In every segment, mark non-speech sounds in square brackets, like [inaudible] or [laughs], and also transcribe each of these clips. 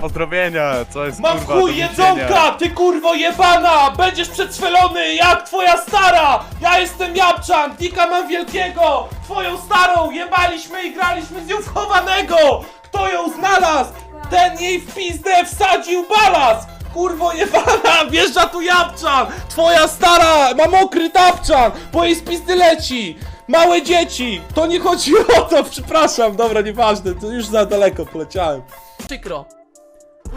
Pozdrowienia, co jest Mam kurwa chuj jedzonka, ty kurwo jebana! Będziesz przedsfelony jak twoja stara! Ja jestem Japczan, dika mam wielkiego! Twoją starą jebaliśmy i graliśmy z nią w chowanego! Kto ją znalazł? Ten jej w pizdę wsadził balast! Kurwo jebana, [laughs] wjeżdża tu Japczan! Twoja stara ma mokry tapczan, bo jej z pizdy leci! Małe dzieci! To nie chodzi o to, [laughs] przepraszam, dobra, nieważne, to już za daleko poleciałem. Przykro.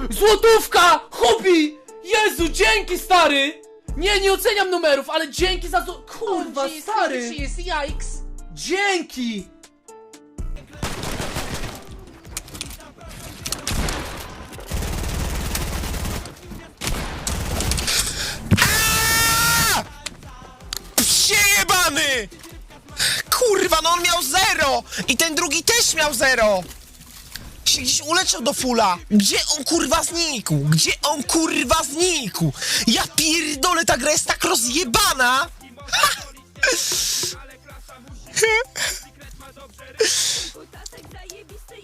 Złotówka! Hobby! Jezu, dzięki stary! Nie, nie oceniam numerów, ale dzięki za zł... Kurwa, stary! jest yikes. Dzięki! Przejebany! Kurwa, no on miał zero! I ten drugi też miał zero! Się gdzieś uleczył do fula. Gdzie on kurwa znikł? Gdzie on kurwa znikł? Ja pierdolę, ta gra jest tak rozjebana!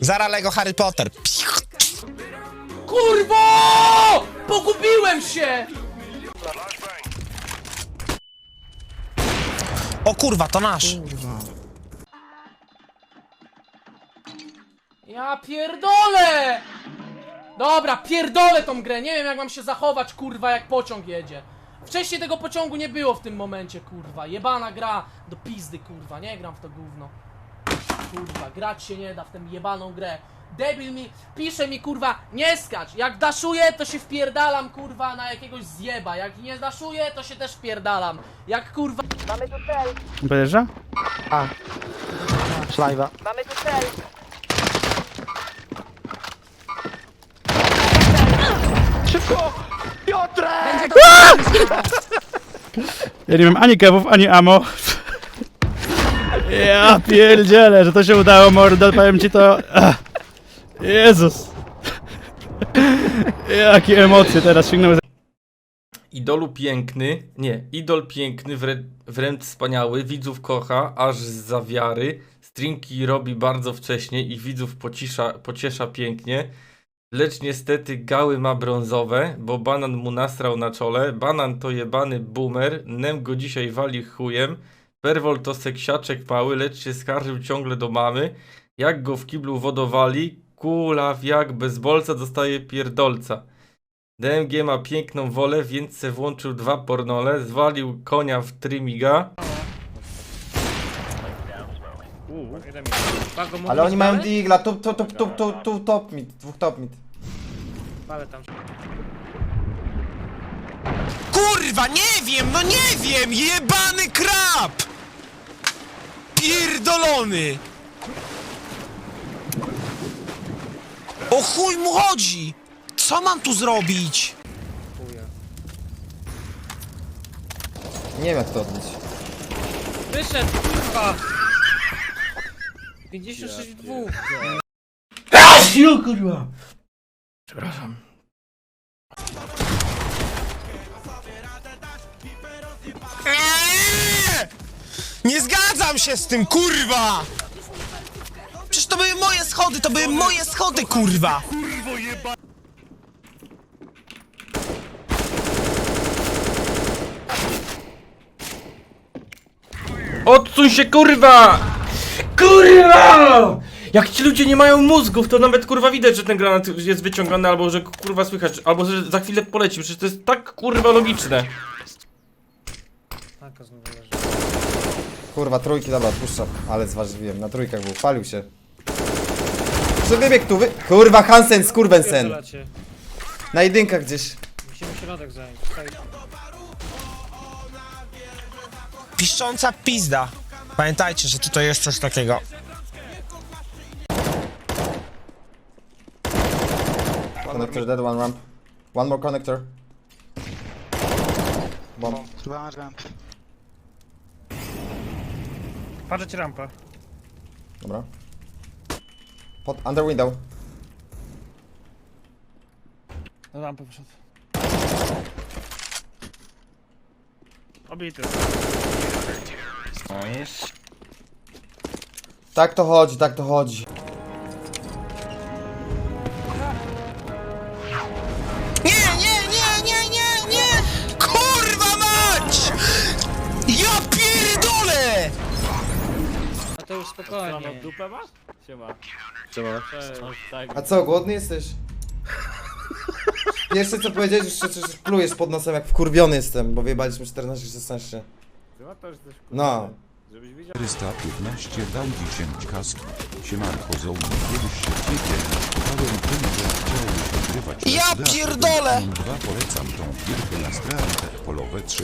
Zara Lego Harry Potter. Kurwo! Pogubiłem się! O kurwa, to nasz. Ja pierdolę! Dobra, pierdolę tą grę, nie wiem jak mam się zachować, kurwa, jak pociąg jedzie. Wcześniej tego pociągu nie było w tym momencie, kurwa. Jebana gra do pizdy, kurwa, nie gram w to gówno. Kurwa, grać się nie da w tę jebaną grę. Debil mi, pisze mi, kurwa, nie skacz. Jak daszuję, to się wpierdalam, kurwa, na jakiegoś zjeba. Jak nie daszuję, to się też wpierdalam. Jak, kurwa... Dojeżdża? Szlajwa. Ja nie mam ani kewów, ani amo. Ja pierdzielę, że to się udało, mordo, powiem ci to... Ach. Jezus. Jakie emocje teraz sięgnęły za... Idolu piękny, nie, idol piękny, wrę, wręcz wspaniały, widzów kocha, aż za wiary, strinki robi bardzo wcześnie i widzów pocisza, pociesza pięknie, lecz niestety gały ma brązowe, bo banan mu nasrał na czole, banan to jebany boomer, nem go dzisiaj wali chujem, perwol to seksiaczek mały, lecz się skarżył ciągle do mamy, jak go w kiblu wodowali, kula jak bez bolca dostaje pierdolca. DMG ma piękną wolę, więc se włączył dwa pornole, zwalił konia w trymiga. Ale oni mają digla, tu, tu, tu, tu, tu, tu, top mid, dwóch top mid. Kurwa, nie wiem, no nie wiem! Jebany krab! Pierdolony! O chuj mu chodzi! Co mam tu zrobić? Nie wiem jak to odbić. Wyszedł, kurwa! 56 w dwóch. Przepraszam. Eee! Nie zgadzam się z tym, kurwa! Przecież to były moje schody, to były moje schody, kurwa! Odsuń się kurwa! Kurwa! Jak ci ludzie nie mają mózgów, to nawet kurwa widać, że ten granat jest wyciągany, albo że kurwa słychać, albo że za chwilę poleci, przecież to jest tak kurwa logiczne. Kurwa, trójki, dobra, odpuszczam. Ale zważyłem, na trójkach był, palił się. Że wybieg tu, wy... Kurwa, Hansen, skurwensen. Na jedynkach gdzieś. Piszcząca pizda. Pamiętajcie, że tutaj jest coś takiego. Connector dead, one ramp. One more connector. Bomb. Patrzeć rampa. Dobra. Pod, under window. Na rampę poszedł. Obity. No jest. Tak to chodzi, tak to chodzi. Nie, nie, nie, nie, nie, nie! Kurwa mać! Ja pierdolę! A to już Mam spokojnie. dupę masz? Siema. Cześć. Tak. A co, głodny jesteś? Pierwsze co powiedziałeś, już przecież plujesz pod nosem, jak wkurwiony jestem, bo wyjebaliśmy 14-16. Coś No. Żebyś widział. 415 dał 10 kaski. Siemanko Zołni, kiedyś się ciebie Pytałem tym, że chciałeś odgrywać Ja pierdolę! Dwa polecam tą gierkę na stronę polowe 3.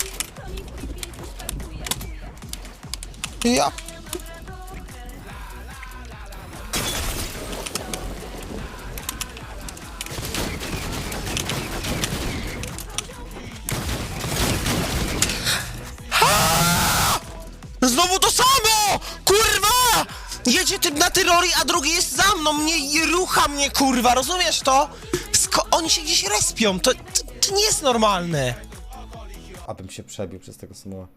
Ja... Na terrorii, a drugi jest za mną, mnie i rucha mnie, kurwa, rozumiesz to? Sko oni się gdzieś respią, to, to, to nie jest normalne. Abym się przebił przez tego smoła.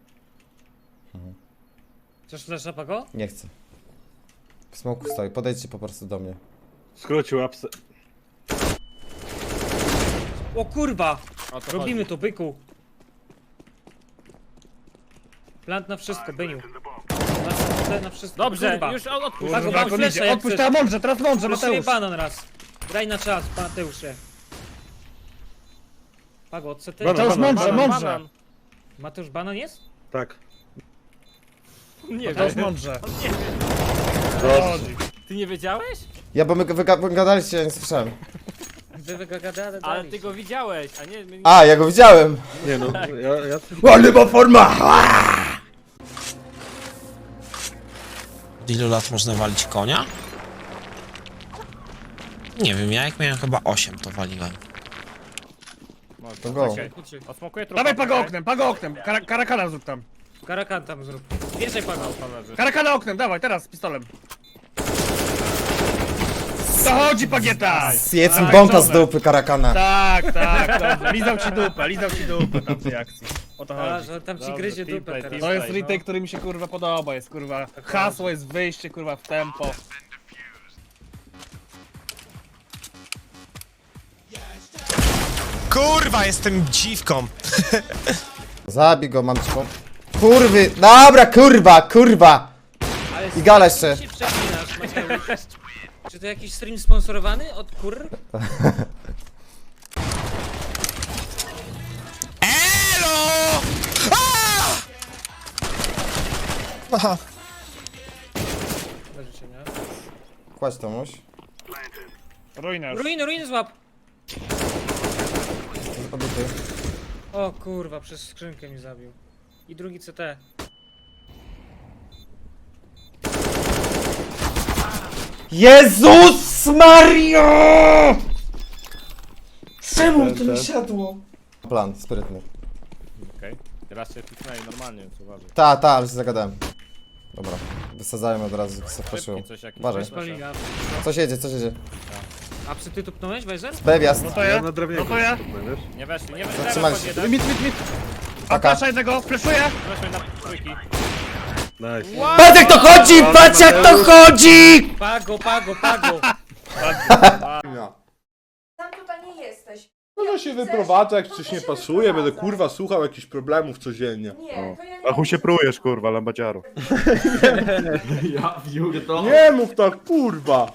Chcesz flesza, Pago? Nie chcę. W smoku stoi, podejdźcie po prostu do mnie. Skrócił apsy. O kurwa! O to Robimy to, byku. Plant na wszystko, Beniu. Plant na wszystko. Dobrze, kurwa. już od- odpuść. Kurwa, koniec. flesza, jak Odpuść teraz mądrze, teraz mądrze, Fleszuję Mateusz. banan raz. Graj na czas, Mateusze. Pago, od CT. Mateusz, Banan, mądrze, banan, mądrze. banan. Mateusz banan jest? Tak. Nie Mateusz wiem. mądrze. Ty nie wiedziałeś? Ja, bo my wyga- wygadaliście, ja nie słyszałem. Wy wygadali. Ale ty go widziałeś, a nie... my- A, ja go widziałem! Nie no, ja, ja Ale ma forma! Od ilu lat można walić konia? Nie wiem, ja jak miałem chyba 8 to waliłem. To go. Osmokuję trupę. Dawaj pago oknem, pago oknem. Kara, karakana zrób tam. Karakan tam zrób. Wjeżdżaj, Pago. Karakana oknem, dawaj, teraz z pistolem. Zachodzi pagieta! Zjedz mi Tak, bąka z dupy karakana. Tak, tak, dobrze. Lizał ci dupę, lizał ci dupę tam w tej akcji. O to A, chodzi. że tam ci Dobrze, gryzie team dupę play, teraz. To jest no. retake, który mi się kurwa podoba, jest kurwa hasło, jest wyjście kurwa w tempo. Kurwa, jestem dziwką. [laughs] Zabij go, mam ci po... Kurwy! Dobra, kurwa, kurwa! Ale I gala jeszcze. się Mateusz. Czy to jakiś stream sponsorowany od kur? [laughs] Aha. Leży się, nie? Kładź Tomuś. Ruina już. Ruiny, ruiny złap! O kurwa, przez skrzynkę mi zabił. I drugi CT. Jezus Mario! Czemu to mi siadło? Plan, sprytny. Okej. Teraz się pisnęli normalnie, więc uważaj. Ta, ta, ale się zagadałem. Dobra, wysadzałem od razu, co. Szybki coś. Uważaj. Spaliga. Coś jedzie, coś jedzie. A psy ty tupnąłeś, Wejzer? Bewiast. No to ja, na drewnie no to ja. Nie weszli, nie weszli. Zatrzymali się. Mit, mit, mit. Taka. Pasza jednego, fleszuję. Weszli na trójki. Patrz jak to chodzi! Patrz jak to chodzi! Pago, pago, pago! [laughs] No, Może się wyprowadzać, no, coś nie pasuje, będę kurwa słuchał jakichś problemów codziennie. Nie, to ja nie... Achu się prujesz, kurwa, lambaciaro. [laughs] Ja pierdolę. Nie mów tak, kurwa!